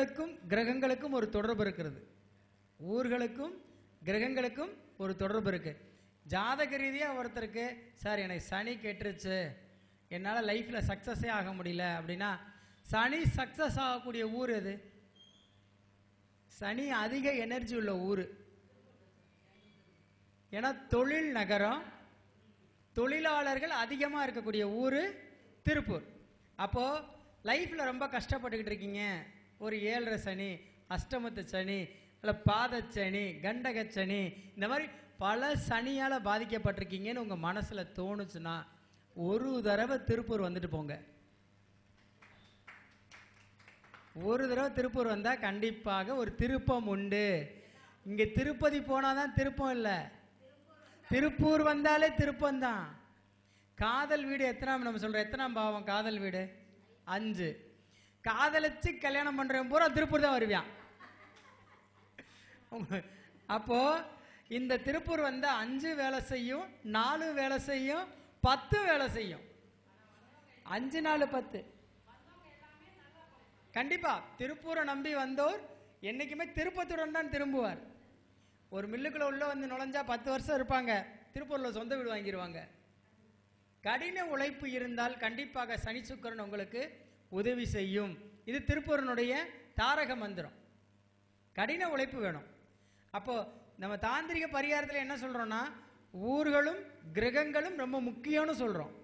ஊர்களுக்கும் கிரகங்களுக்கும் ஒரு தொடர்பு இருக்கிறது. ஊர்களுக்கும் கிரகங்களுக்கும் ஒரு தொடர்பு இருக்கு. ஜாதக ரீதியாக ஒருத்தருக்கு சார் எனக்கு சனி கெட்டுருச்சு. என்னால் லைஃப்பில் சக்ஸஸே ஆக முடியல. அப்படின்னா சனி சக்ஸஸ் ஆகக்கூடிய ஊர் எது? சனி அதிக எனர்ஜி உள்ள ஊர். ஏன்னா தொழில் நகரம் தொழிலாளர்கள் அதிகமாக இருக்கக்கூடிய ஊர் திருப்பூர். அப்போது லைஃப்பில் ரொம்ப கஷ்டப்பட்டுக்கிட்டு இருக்கீங்க. ஒரு ஏழரை சனி அஷ்டமத்து சனி இல்லை பாதச்சனி கண்டக சனி இந்த மாதிரி பல சனியால் பாதிக்கப்பட்டிருக்கீங்கன்னு உங்கள் மனசில் தோணுச்சுன்னா ஒரு தடவை திருப்பூர் வந்துட்டு போங்க. ஒரு தடவை திருப்பூர் வந்தால் கண்டிப்பாக ஒரு திருப்பம் உண்டு. இங்கே திருப்பதி போனாதான் திருப்பம் இல்லை. திருப்பூர் வந்தாலே திருப்பம் தான் காதல் வீடு எத்தனாம் நம்ம சொல்கிறோம் எத்தனாம் பாவம்? காதல் வீடு? அஞ்சு. காதலிச்சு கல்யாணம் பண்றவன் பூரா திருப்பூர் தான் வருவியான் அப்போ இந்த திருப்பூர் வந்து அஞ்சு வேலை செய்யும் நாலு வேலை செய்யும் பத்து வேலை செய்யும். அஞ்சு நாலு பத்து. கண்டிப்பா திருப்பூரை நம்பி வந்தோர் என்னைக்குமே திருப்பத்துடன் தான் திரும்புவார். ஒரு மில்லுக்குள்ள உள்ள வந்து நுழைஞ்சா பத்து வருஷம் இருப்பாங்க. திருப்பூர்ல சொந்த வீடு வாங்கிடுவாங்க கடின உழைப்பு இருந்தால் கண்டிப்பாக சனி சுக்கரன் உங்களுக்கு உதவி செய்யும். இது திருப்பூரனுடைய தாரக மந்திரம். கடின உழைப்பு வேணும். அப்போ நம்ம தாந்திரிக பரிகாரத்தில் என்ன சொல்றோம்னா ஊர்களும் கிரகங்களும் ரொம்ப முக்கியம்னு சொல்றோம்.